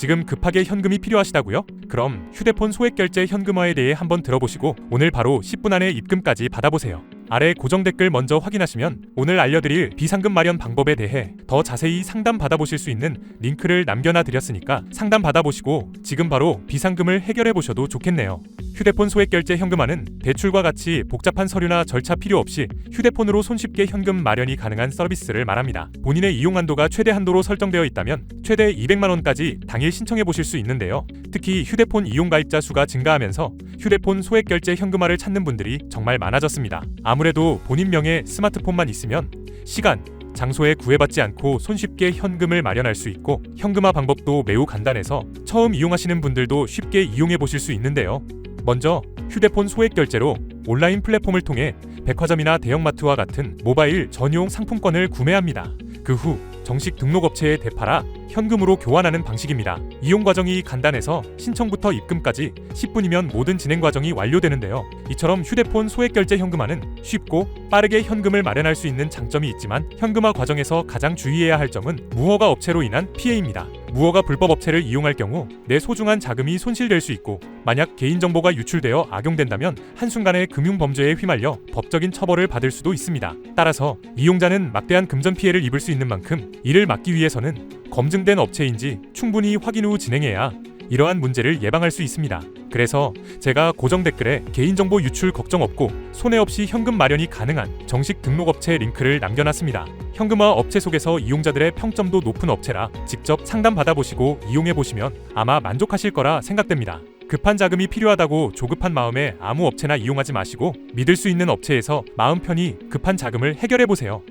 지금 급하게 현금이 필요하시다고요? 그럼 휴대폰 소액 결제 현금화에 대해 한번 들어보시고 오늘 바로 10분 안에 입금까지 받아보세요. 아래 고정 댓글 먼저 확인하시면 오늘 알려드릴 비상금 마련 방법에 대해 더 자세히 상담 받아보실 수 있는 링크를 남겨놔 드렸으니까 상담 받아보시고 지금 바로 비상금을 해결해 보셔도 좋겠네요. 휴대폰 소액 결제 현금화는 대출과 같이 복잡한 서류나 절차 필요 없이 휴대폰으로 손쉽게 현금 마련이 가능한 서비스를 말합니다. 본인의 이용 한도가 최대 한도로 설정되어 있다면 최대 200만 원까지 당일 신청해 보실 수 있는데요. 특히 휴대폰 이용 가입자 수가 증가하면서 휴대폰 소액 결제 현금화를 찾는 분들이 정말 많아졌습니다. 아무래도 본인 명의 스마트폰만 있으면 시간, 장소에 구애받지 않고 손쉽게 현금을 마련할 수 있고 현금화 방법도 매우 간단해서 처음 이용하시는 분들도 쉽게 이용해 보실 수 있는데요. 먼저 휴대폰 소액 결제로 온라인 플랫폼을 통해 백화점이나 대형마트와 같은 모바일 전용 상품권을 구매합니다. 그 후 정식 등록 업체에 대팔아 현금으로 교환하는 방식입니다. 이용 과정이 간단해서 신청부터 입금까지 10분이면 모든 진행 과정이 완료되는데요. 이처럼 휴대폰 소액 결제 현금화는 쉽고 빠르게 현금을 마련할 수 있는 장점이 있지만 현금화 과정에서 가장 주의해야 할 점은 무허가 업체로 인한 피해입니다. 무허가 불법 업체를 이용할 경우 내 소중한 자금이 손실될 수 있고 만약 개인정보가 유출되어 악용된다면 한순간에 금융범죄에 휘말려 법적인 처벌을 받을 수도 있습니다. 따라서 이용자는 막대한 금전 피해를 입을 수 있는 만큼 이를 막기 위해서는 검증된 업체인지 충분히 확인 후 진행해야 이러한 문제를 예방할 수 있습니다. 그래서 제가 고정 댓글에 개인정보 유출 걱정 없고 손해 없이 현금 마련이 가능한 정식 등록업체 링크를 남겨놨습니다. 현금화 업체 속에서 이용자들의 평점도 높은 업체라 직접 상담 받아보시고 이용해 보시면 아마 만족하실 거라 생각됩니다. 급한 자금이 필요하다고 조급한 마음에 아무 업체나 이용하지 마시고 믿을 수 있는 업체에서 마음 편히 급한 자금을 해결해 보세요.